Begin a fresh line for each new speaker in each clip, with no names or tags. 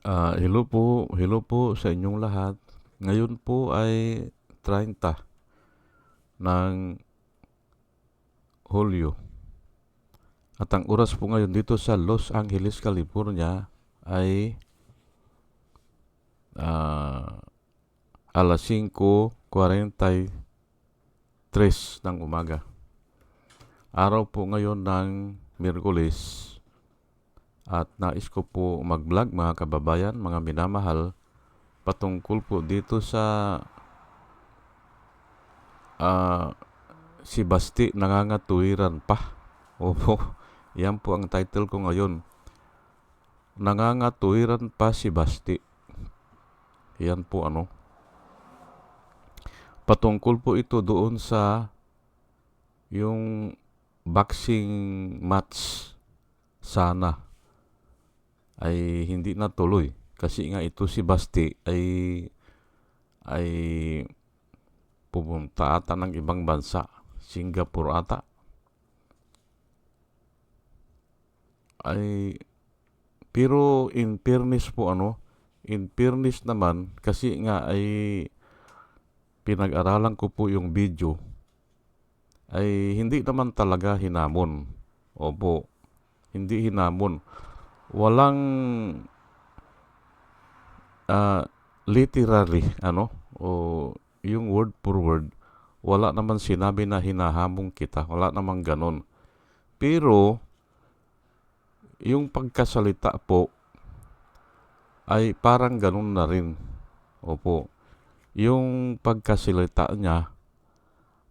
Ah, hello po, hello po sa inyong lahat. Ngayon po ay 30 ng Hulyo. At ang oras po ngayon dito sa Los Angeles, California ay ah, alas 5.43 ng umaga. Araw po ngayon ng Miyerkules at nais ko po mag-vlog mga kababayan, mga minamahal patungkol po dito sa ah, si Basti nangangatuwiran pa. Opo, yan po ang title ko ngayon. Nangangatuwiran pa si Basti. Yan po ano. Patungkol po ito doon sa yung boxing match sana ay hindi natuloy. Kasi nga ito si Basti ay ay pupunta ata ng ibang bansa Singapore ata. Ay pero in fairness po ano in fairness naman kasi nga ay pinag-aralan ko po yung video ay hindi naman talaga hinamon. Opo hindi hinamon walang ah, literally ano o yung word for word wala naman sinabi na hinahamon kita wala namang ganon. Pero yung pagkasalita po ay parang ganon na rin. Opo. Yung pagkasalita niya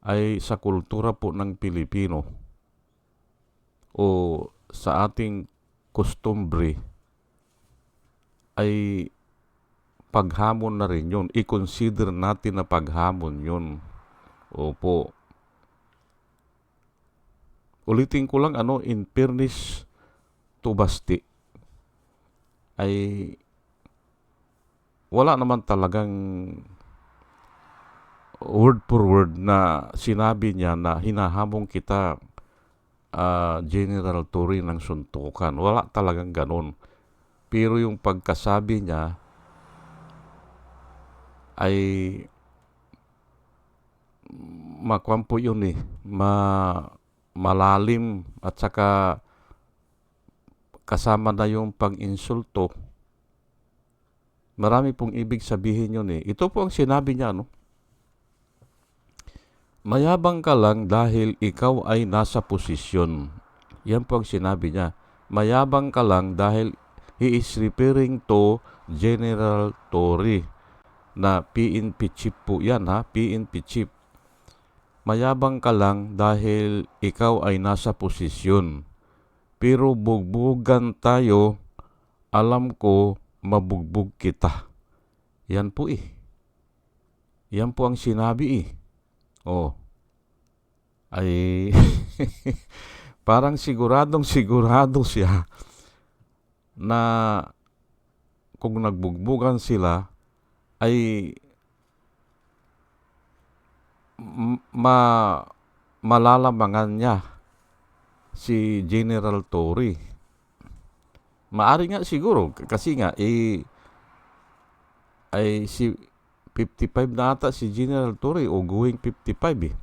ay sa kultura po ng Pilipino o sa ating customary ay paghamon na rin yun. I-consider natin na paghamon yun. Opo. Ulitin ko lang ano, in fairness to Basti, ay wala naman talagang word for word na sinabi niya na hinahamon kita ah, General Tory ng suntukan. Wala talagang ganon. Pero yung pagkasabi niya ay makuan po yun eh. Ma, malalim at saka kasama na yung pang-insulto. Marami pong ibig sabihin yun eh. Ito po ang sinabi niya, no? Mayabang ka lang dahil ikaw ay nasa posisyon. Yan po ang sinabi niya. Mayabang ka lang dahil he is referring to General Tory na PNP chief po yan ha, PNP chief. Mayabang ka lang dahil ikaw ay nasa posisyon. Pero bugbugan tayo, alam ko mabugbog kita. Yan po eh. Yan po ang sinabi eh. Oh. Ay parang siguradong sigurado siya na kung nagbugbugan sila ay ma malalamangan niya si General Tory. Maari nga siguro kasi nga eh ay si 55 na ata si General Tory o going 55 eh.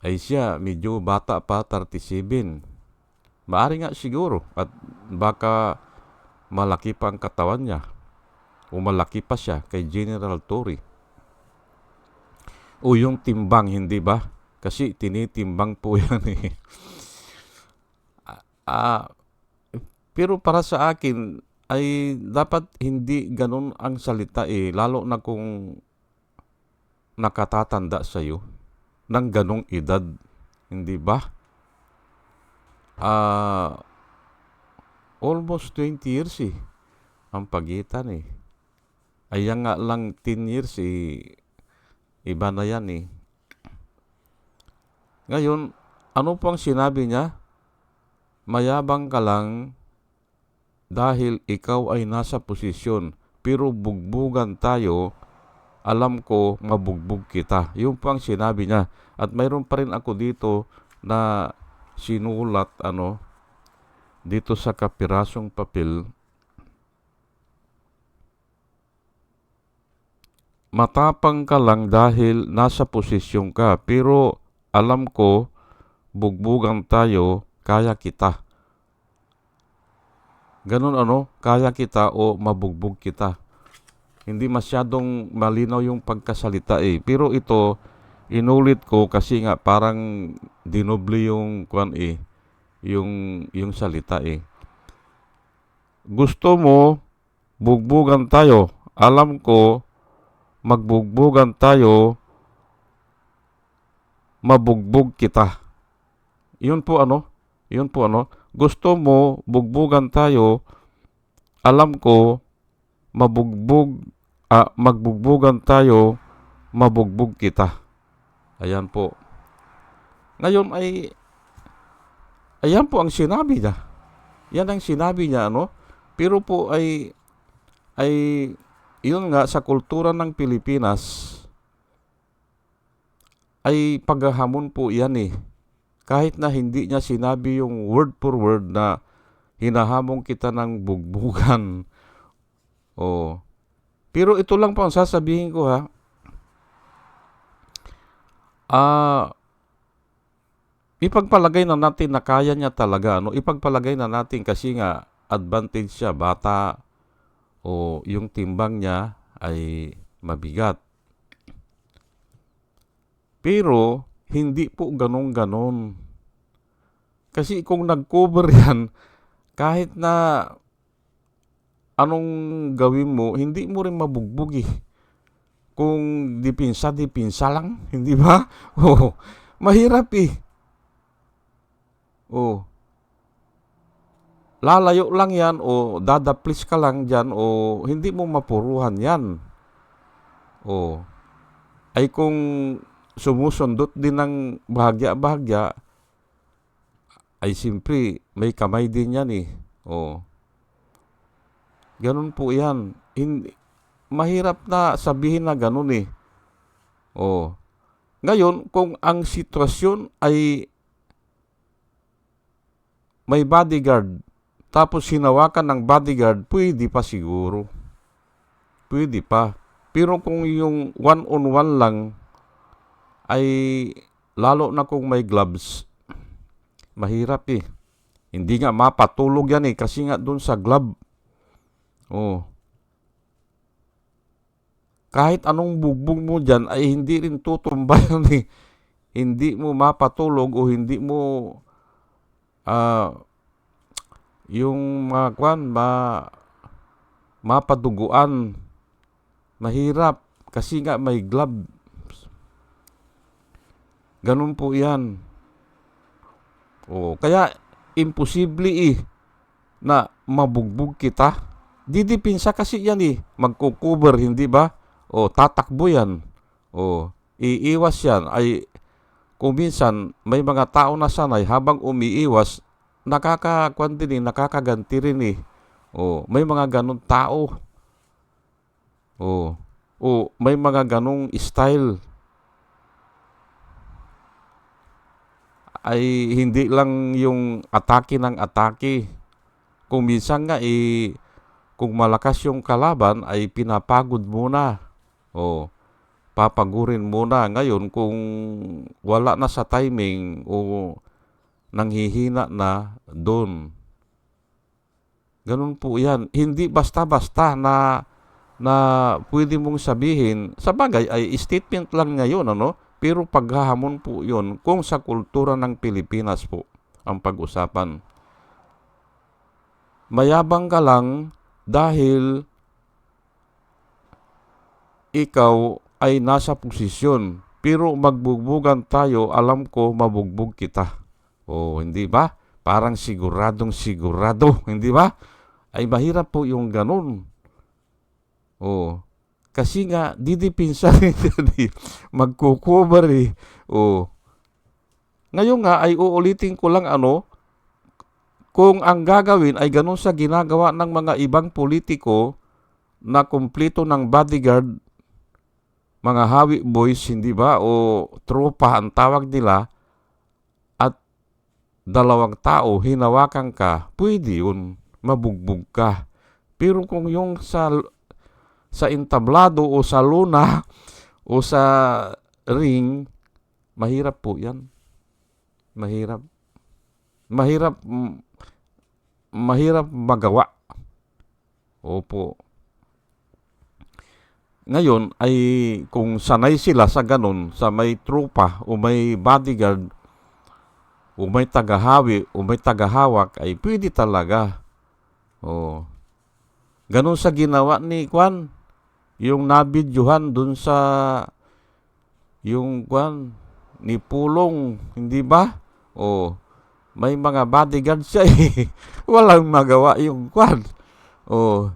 Ay siya medyo bata pa 37. Maari nga siguro at baka malaki pa ang katawan niya o malaki pa siya kay General Tory. O yung timbang, hindi ba? Kasi tinitimbang po yan eh. Ah, pero para sa akin ay dapat hindi ganun ang salita eh. Lalo na kung nakatatanda sa'yo ng ganong edad. Hindi ba? Ah, almost 20 years eh. Ang pagitan eh. Ayan nga lang 10 years eh. Iba na yan eh. Ngayon, ano pang sinabi niya? Mayabang ka lang dahil ikaw ay nasa posisyon pero bugbugan tayo alam ko mabugbog kita. Yung pang sinabi niya. At mayroon pa rin ako dito na sinulat ano dito sa kapirasong papel Matapang ka lang dahil nasa posisyon ka pero alam ko bugbugan tayo kaya kita. Ganun ano, kaya kita o mabugbog kita. Hindi masyadong malinaw yung pagkasalita eh. Pero ito, inulit ko kasi nga parang dinoble yung kwan eh, yung, yung salita eh. Gusto mo, bugbugan tayo. Alam ko, magbugbugan tayo, mabugbog kita. Yun po ano, yun po ano, gusto mo, bugbugan tayo, alam ko, mabugbog, ah, magbugbugan tayo, mabugbog kita. Ayan po. Ngayon ay, ayan po ang sinabi niya. Yan ang sinabi niya, ano? Pero po ay, ay, yun nga, sa kultura ng Pilipinas, ay paghahamon po yan eh. Kahit na hindi niya sinabi yung word for word na hinahamon kita ng bugbugan. Oh. Pero ito lang po ang sasabihin ko ha. Ah, ipagpalagay na natin na kaya niya talaga. No? Ipagpalagay na natin kasi nga advantage siya, bata, o yung timbang niya ay mabigat. Pero, hindi po ganong-ganon. Kasi kung nag-cover yan, kahit na anong gawin mo, hindi mo rin mabugbog eh. Kung dipinsa, dipinsa lang, hindi ba? Oh, mahirap eh. Oh. Lalayo lang yan o dadaplis ka lang dyan o hindi mo mapuruhan yan. Oh. Ay kung sumusundot din ng bahagya-bahagya, ay simpre may kamay din yan eh. Oh. Ganun po yan. Hindi, mahirap na sabihin na ganun eh. Oh. Ngayon, kung ang sitwasyon ay may bodyguard, tapos hinawakan ng bodyguard, pwede pa siguro. Pwede pa. Pero kung yung one-on-one lang, ay lalo na kung may gloves, mahirap eh. Hindi nga mapatulog yan eh, kasi nga dun sa glove. Oh. Kahit anong bugbog mo dyan, ay hindi rin tutumba yan eh. Hindi mo mapatulog o hindi mo ah yung mga kwan, ma, mapaduguan. Mahirap kasi nga may glove. Ganun po yan. O, kaya imposible eh na mabugbog kita. Didipinsa kasi yan eh. Magkukover, hindi ba? O, tatakbo yan. O, iiwas yan. Ay, kung may mga tao na sanay habang umiiwas, nakakakwan din eh, nakakaganti rin eh. O, may mga ganong tao. O, o may mga ganong style. Ay hindi lang yung atake ng atake. Kung minsan nga eh, kung malakas yung kalaban ay pinapagod muna. O, papagurin muna. Ngayon kung wala na sa timing o nanghihina na doon. Ganun po yan. Hindi basta-basta na na pwede mong sabihin, sa bagay ay statement lang ngayon, ano? Pero paghahamon po yon kung sa kultura ng Pilipinas po ang pag-usapan. Mayabang ka lang dahil ikaw ay nasa posisyon. Pero magbugbugan tayo, alam ko mabugbog kita. O, hindi ba? Parang siguradong sigurado, hindi ba? Ay mahirap po yung ganun. O, kasi nga, didipinsa rin yan eh. Eh. O, ngayon nga ay uulitin ko lang ano, kung ang gagawin ay ganun sa ginagawa ng mga ibang politiko na kumpleto ng bodyguard, mga hawi boys, hindi ba? O tropa ang tawag nila, dalawang tao, hinawakan ka, pwede yun, mabugbog ka. Pero kung yung sa sa entablado o sa luna o sa ring, mahirap po yan. Mahirap. Mahirap, mahirap magawa. Opo. Ngayon ay kung sanay sila sa ganun, sa may trupa o may bodyguard o may tagahawi o may tagahawak ay pwede talaga. Oh. Ganun sa ginawa ni Kwan. Yung nabidyohan dun sa yung Kwan ni Pulong, hindi ba? Oh. May mga bodyguard siya eh. Walang magawa yung Kwan. Oh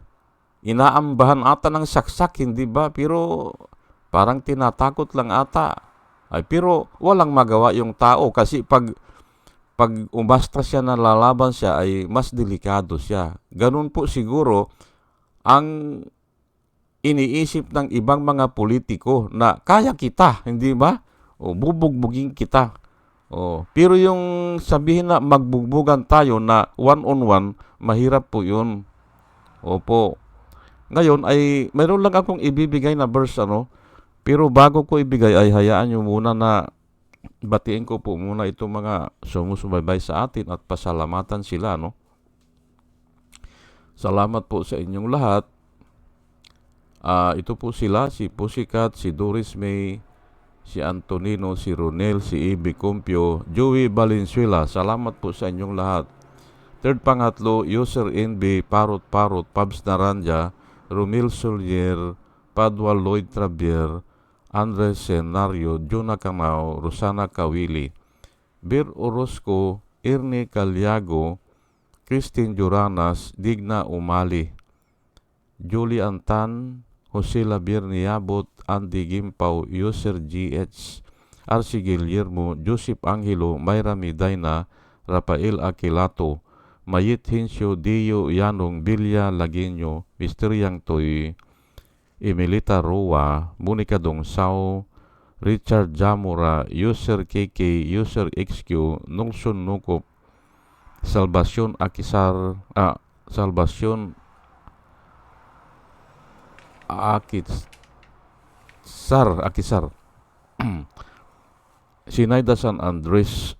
inaambahan ata ng saksak, hindi ba? Pero parang tinatakot lang ata. Ay, pero walang magawa yung tao kasi pag pag umasta siya na lalaban siya ay mas delikado siya. Ganun po siguro ang iniisip ng ibang mga politiko na kaya kita, hindi ba? O bubugbugin kita. O, pero yung sabihin na magbugbugan tayo na one-on-one, mahirap po yun. Opo. Ngayon ay mayroon lang akong ibibigay na verse ano. Pero bago ko ibigay ay hayaan nyo muna na batiin ko po muna itong mga sumusubaybay sa atin at pasalamatan sila no. Salamat po sa inyong lahat. Ah, ito po sila, si Pussycat, si Doris May, si Antonino, si Ronel, si Ibi Cumpio, Joey Valenzuela. Salamat po sa inyong lahat. Third pangatlo, User NB, Parot Parot, Pabs Naranja, Romil Solier, Padua Lloyd Trabier, Andres Senario, Juna Camao, Rosana Kawili, Bir Orozco, Ernie Calyago, Christine Juranas, Digna Umali, Julie Antan, Jose Labir Niabot, Andy Gimpaw, User GH, Arsi Guillermo, Joseph Angelo, Mayra Midayna, Rafael Aquilato, Mayit Hinsyo, Dio Yanong, Bilya Laginyo, Misteryang Toy, Emilita Roa, Monica Dongsao, Richard Jamura, User KK, User XQ, Nungsun Nukop, Salvacion Akisar, ah, Salvacion Akis, Sar, Akisar, Sinayda San Andres,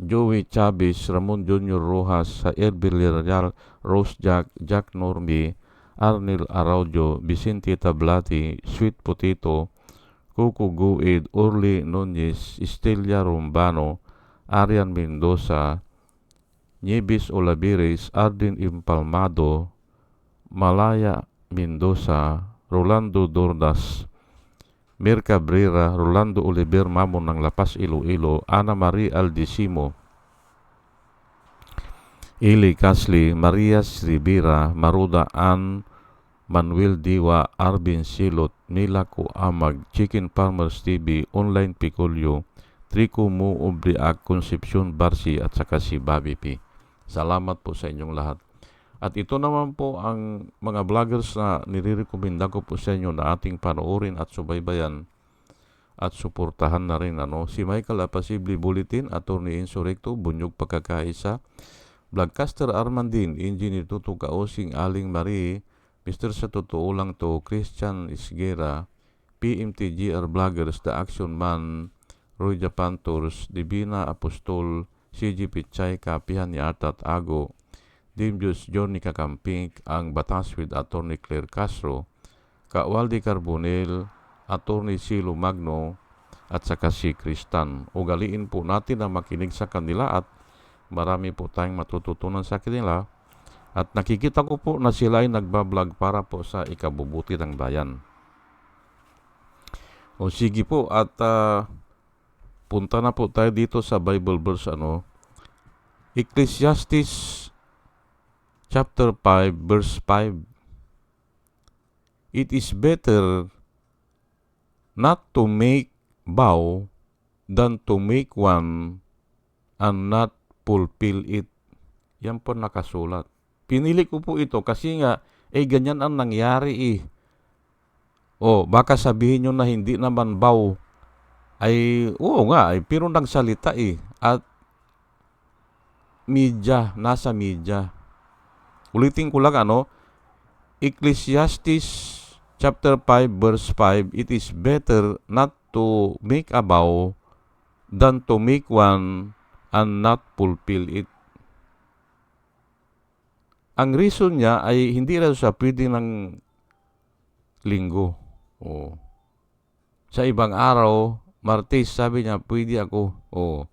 Joey Chavez, Ramon Junior Rojas, Jair Villarreal, Rose Jack, Jack Norby, Arnel Araujo, Vicente Tablati, Sweet Potato, Coco Guid, Orly Nunez, Estelia Rombano, Arian Mendoza, Nieves Olavires, Arden Impalmado, Malaya Mendoza, Rolando Dordas, Mir Cabrera, Rolando Oliver Mamon ng Lapas Iloilo, Ana Marie Aldisimo, Ili Casli, Maria Rivera, Maruda Ann, Manuel Diwa, Arvin Silot, Milako Amag, Chicken Farmers TV, Online Picolio, Trico Mo Ubriak, Concepcion Barsi at saka si Bobby P. Salamat po sa inyong lahat. At ito naman po ang mga vloggers na nirirekomenda ko po sa inyo na ating panoorin at subaybayan at suportahan na rin ano si Michael Apasibli Bulletin, Attorney Insurrecto, Bunyog Pagkakaisa, Vlogcaster Armandin, Engineer Tuto Kaosing, Aling Marie, Mr. Sa Totoo Lang To, Christian Isgera, PMTGR Vloggers, The Action Man, Roy Japan Tours, Divina Apostol, CG Pichay, Kapihan ni Artat Ago, Dimjus Johnny Kakamping, ang Batas with Attorney Claire Castro, Kawaldi Carbonel, Attorney Silo Magno, at saka si Kristan. Ugaliin po natin na makinig sa kanila at marami po tayong matututunan sa kanila. At nakikita ko po na sila ay nagbablog para po sa ikabubuti ng bayan. O sige po at uh, punta na po tayo dito sa Bible verse ano. Ecclesiastes chapter 5 verse 5 It is better not to make vow than to make one and not fulfill it. Yan po nakasulat. Pinili ko po ito kasi nga, eh ganyan ang nangyari eh. O, baka sabihin nyo na hindi naman vow. Ay, oo nga, eh, pero nagsalita eh. At media, nasa media. Ulitin ko lang ano, Ecclesiastes chapter 5 verse 5, it is better not to make a vow than to make one and not fulfill it. Ang reason niya ay hindi raw siya pwede ng linggo. Oh. Sa ibang araw, Martes, sabi niya, pwede ako. Oh.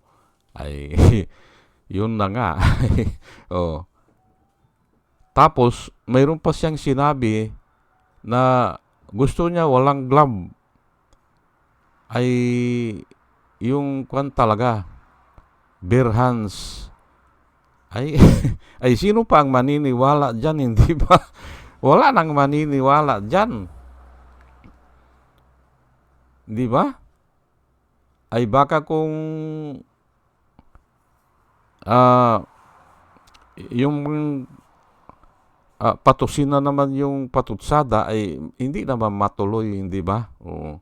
Ay, yun na nga. oh. Tapos, mayroon pa siyang sinabi na gusto niya walang glove. Ay, yung kwan talaga, bare hands. Ay, ay sino pa ang maniniwala dyan, hindi ba? Wala nang maniniwala dyan. Di ba? Ay baka kung ah yung ah, patusin na naman yung patutsada ay hindi naman matuloy, hindi ba? Oo.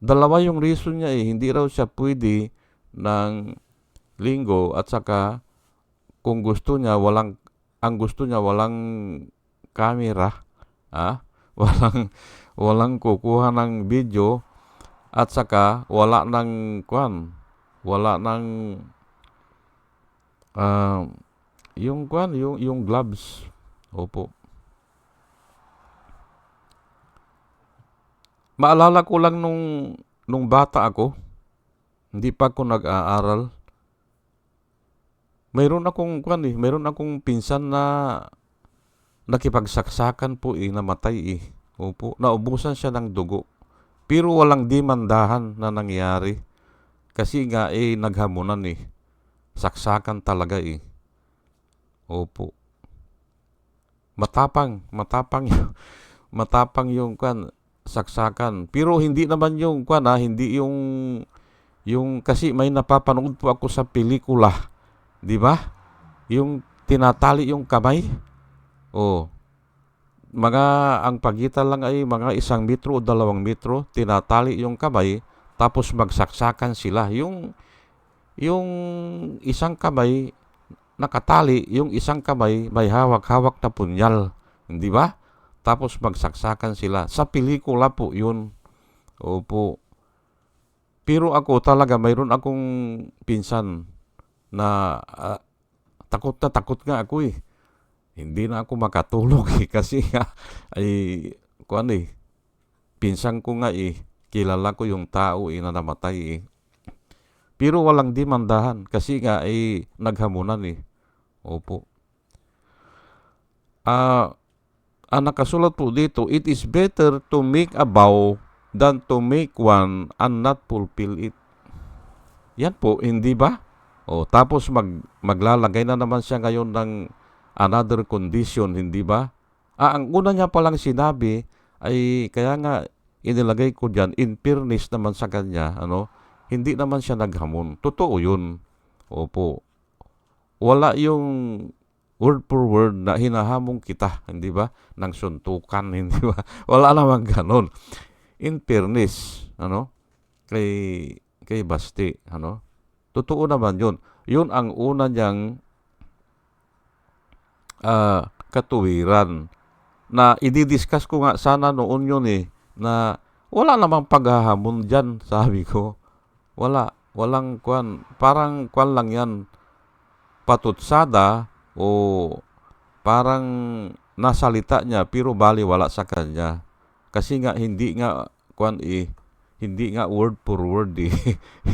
Dalawa yung reason niya eh, hindi raw siya pwede ng linggo at saka kung gusto niya walang ang gusto niya walang camera, ah, walang walang kukuha ng video at saka wala ng kwan, wala ng ah, yung kwan, yung yung gloves. Opo. Maalala ko lang nung nung bata ako, hindi pa ako nag-aaral. Mayroon akong kwan eh, mayroon akong pinsan na nakipagsaksakan po eh, namatay eh. Opo, naubusan siya ng dugo. Pero walang dimandahan na nangyari. Kasi nga eh, naghamunan eh. Saksakan talaga eh. Opo. Matapang, matapang yung, matapang yung kan saksakan. Pero hindi naman yung kwan ha, hindi yung yung kasi may napapanood po ako sa pelikula, 'di ba? Yung tinatali yung kamay. Oh. Mga ang pagitan lang ay mga isang metro o dalawang metro, tinatali yung kamay tapos magsaksakan sila. Yung yung isang kamay nakatali, yung isang kamay may hawak-hawak na punyal, hindi ba? Tapos magsaksakan sila. Sa pelikula po yun. Opo. Pero ako talaga, mayroon akong pinsan na ah, takot na takot nga ako eh. Hindi na ako makatulog eh. Kasi nga, ay, kuan eh, pinsan ko nga eh, kilala ko yung tao eh na namatay eh. Pero walang dimandahan kasi nga ay naghamunan eh. Opo. Ah, ang nakasulat po dito, it is better to make a vow than to make one and not fulfill it. Yan po, hindi ba? O, tapos mag, maglalagay na naman siya ngayon ng another condition, hindi ba? Ah, ang una niya palang sinabi ay kaya nga inilagay ko diyan in fairness naman sa kanya, ano, hindi naman siya naghamon. Totoo 'yun. Opo. Wala yung word for word na hinahamon kita, hindi ba? Ng suntukan, hindi ba? Wala namang ganon. In fairness, ano? Kay, kay Basti, ano? Totoo naman yun. Yun ang una niyang ah, katuwiran na ididiscuss ko nga sana noon yun eh na wala namang paghahamon dyan, sabi ko. Wala. Walang kwan. Parang kwan lang yan. Patutsada o parang nasalita niya pero bali wala sa kanya. Kasi nga hindi nga kwan eh hindi nga word for word eh.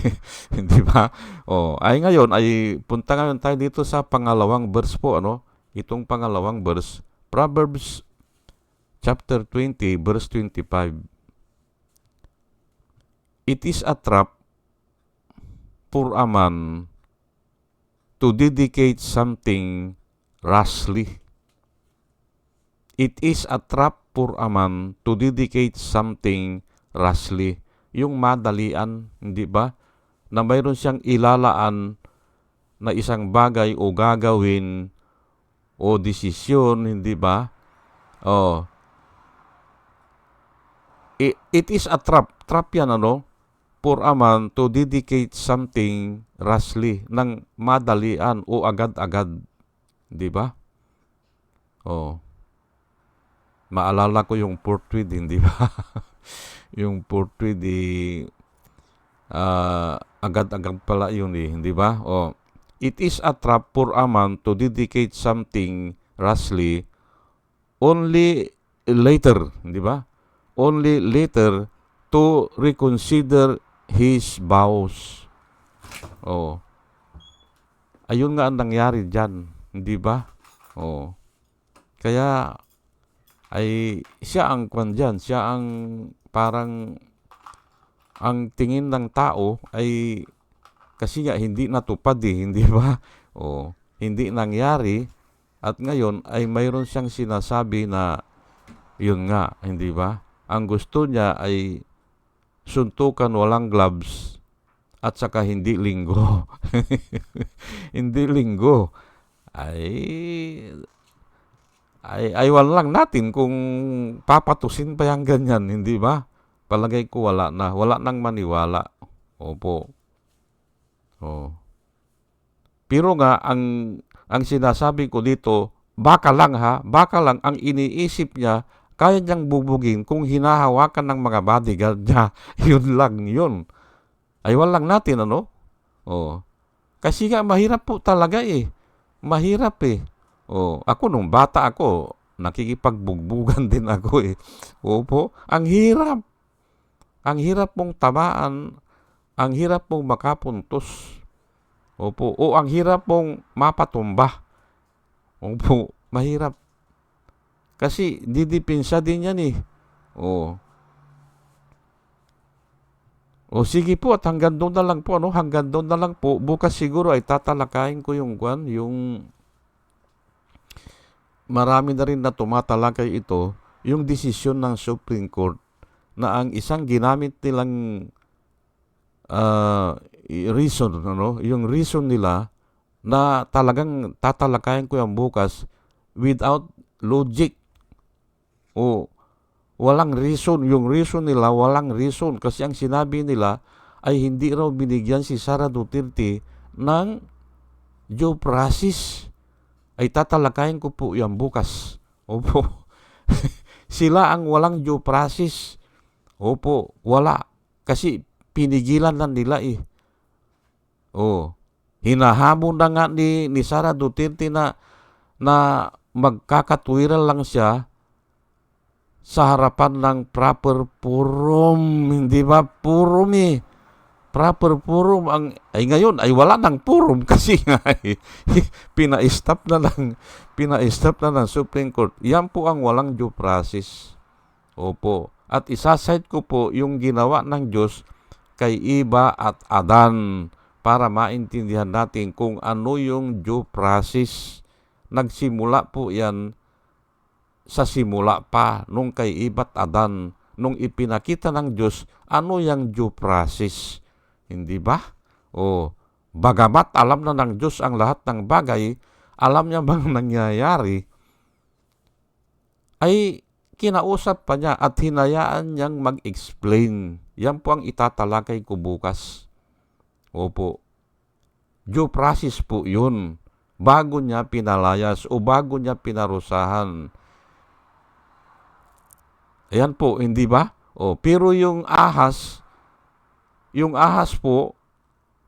hindi ba? Oh, ay ngayon ay punta ngayon tayo dito sa pangalawang verse po ano? Itong pangalawang verse, Proverbs chapter 20 verse 25. It is a trap for a man to dedicate something rashly. It is a trap for a man to dedicate something rashly. Yung madalian, hindi ba? Na mayroon siyang ilalaan na isang bagay o gagawin o desisyon, hindi ba? Oh. It, it is a trap. Trap yan, ano? For a man to dedicate something rashly, ng madalian o agad-agad. Di ba? Oh. maalala ko yung portrait, hindi ba? yung portrait, di, ah, agad-agad pala yun eh, hindi ba? O, it is a trap for a man to dedicate something rashly only later, hindi ba? Only later to reconsider his vows. Oh. Ayun nga ang nangyari diyan, hindi ba? Oh. Kaya ay siya ang kwan dyan, siya ang parang ang tingin ng tao ay kasi nga hindi natupad eh, hindi ba? O hindi nangyari at ngayon ay mayroon siyang sinasabi na yun nga, hindi ba? Ang gusto niya ay suntukan walang gloves at saka hindi linggo. hindi linggo. Ay ay aywan lang natin kung papatusin pa yung ganyan, hindi ba? Palagay ko wala na. Wala nang maniwala. Opo. Oh. Pero nga, ang, ang sinasabi ko dito, baka lang ha, baka lang ang iniisip niya, kaya niyang bubugin kung hinahawakan ng mga bodyguard niya. yun lang yun. Aywan lang natin, ano? Oh. Kasi nga, mahirap po talaga eh. Mahirap eh. Oh, ako nung bata ako, nakikipagbugbugan din ako eh. Opo, ang hirap. Ang hirap mong tamaan, ang hirap mong makapuntos. Opo, o ang hirap mong mapatumba. Opo, mahirap. Kasi didipinsa din yan eh. O. O sige po at hanggang doon na lang po ano, hanggang doon na lang po. Bukas siguro ay tatalakayin ko yung kwan, yung marami na rin na tumatalakay ito, yung desisyon ng Supreme Court na ang isang ginamit nilang uh, reason, ano, yung reason nila na talagang tatalakayin ko yung bukas without logic o walang reason. Yung reason nila, walang reason. Kasi ang sinabi nila ay hindi raw binigyan si Sara Duterte ng due process ay tatalakayin ko po yan bukas. Opo. Sila ang walang due process. Opo, wala. Kasi pinigilan na nila eh. Oh. Hinahamon na nga ni, ni Sara Duterte na, na magkakatwiran lang siya sa harapan ng proper forum. Hindi ba? Forum eh proper forum ang ay ngayon ay wala nang forum kasi nga eh, pina-stop na lang pina-stop na ng Supreme Court. Yan po ang walang due process. Opo. At isaside ko po yung ginawa ng Diyos kay Iba at Adan para maintindihan natin kung ano yung due process. Nagsimula po yan sa simula pa nung kay Iba at Adan nung ipinakita ng Diyos ano yung due process hindi ba? O bagamat alam na ng Diyos ang lahat ng bagay, alam niya bang nangyayari, ay kinausap pa niya at hinayaan niyang mag-explain. Yan po ang itatalakay ko bukas. Opo. Due process po yun. Bago niya pinalayas o bago niya pinarusahan. Ayan po, hindi ba? O, pero yung ahas, yung ahas po,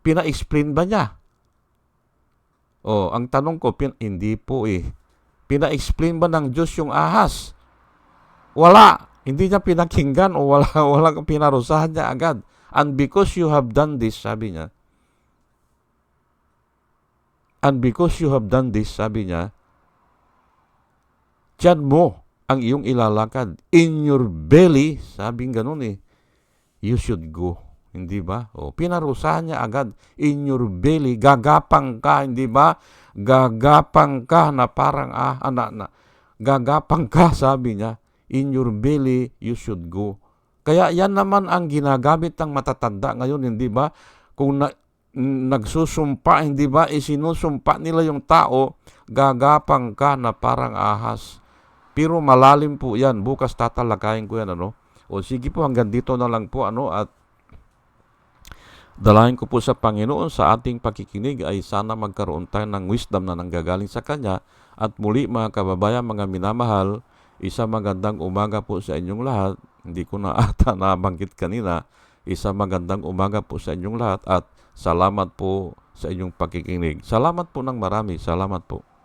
pina-explain ba niya? Oh, ang tanong ko, pin- hindi po eh. Pina-explain ba ng Diyos yung ahas? Wala. Hindi niya pinakinggan o wala, wala pinarusahan niya agad. And because you have done this, sabi niya, and because you have done this, sabi niya, tiyan mo ang iyong ilalakad. In your belly, sabing ganun eh, you should go. Hindi ba? O, pinarusahan niya agad in your belly. Gagapang ka, hindi ba? Gagapang ka na parang ah, ana, na, gagapang ka, sabi niya. In your belly, you should go. Kaya yan naman ang ginagamit ng matatanda ngayon, hindi ba? Kung na, nagsusumpa, hindi ba? Isinusumpa nila yung tao, gagapang ka na parang ahas. Pero malalim po yan. Bukas tatalakayin ko yan, ano? O sige po, hanggang dito na lang po, ano? At Dalahin ko po sa Panginoon sa ating pakikinig ay sana magkaroon tayo ng wisdom na nanggagaling sa Kanya at muli mga kababayan, mga minamahal, Isa magandang umaga po sa inyong lahat. Hindi ko na ata nabanggit kanina. Isa magandang umaga po sa inyong lahat at salamat po sa inyong pakikinig. Salamat po ng marami. Salamat po.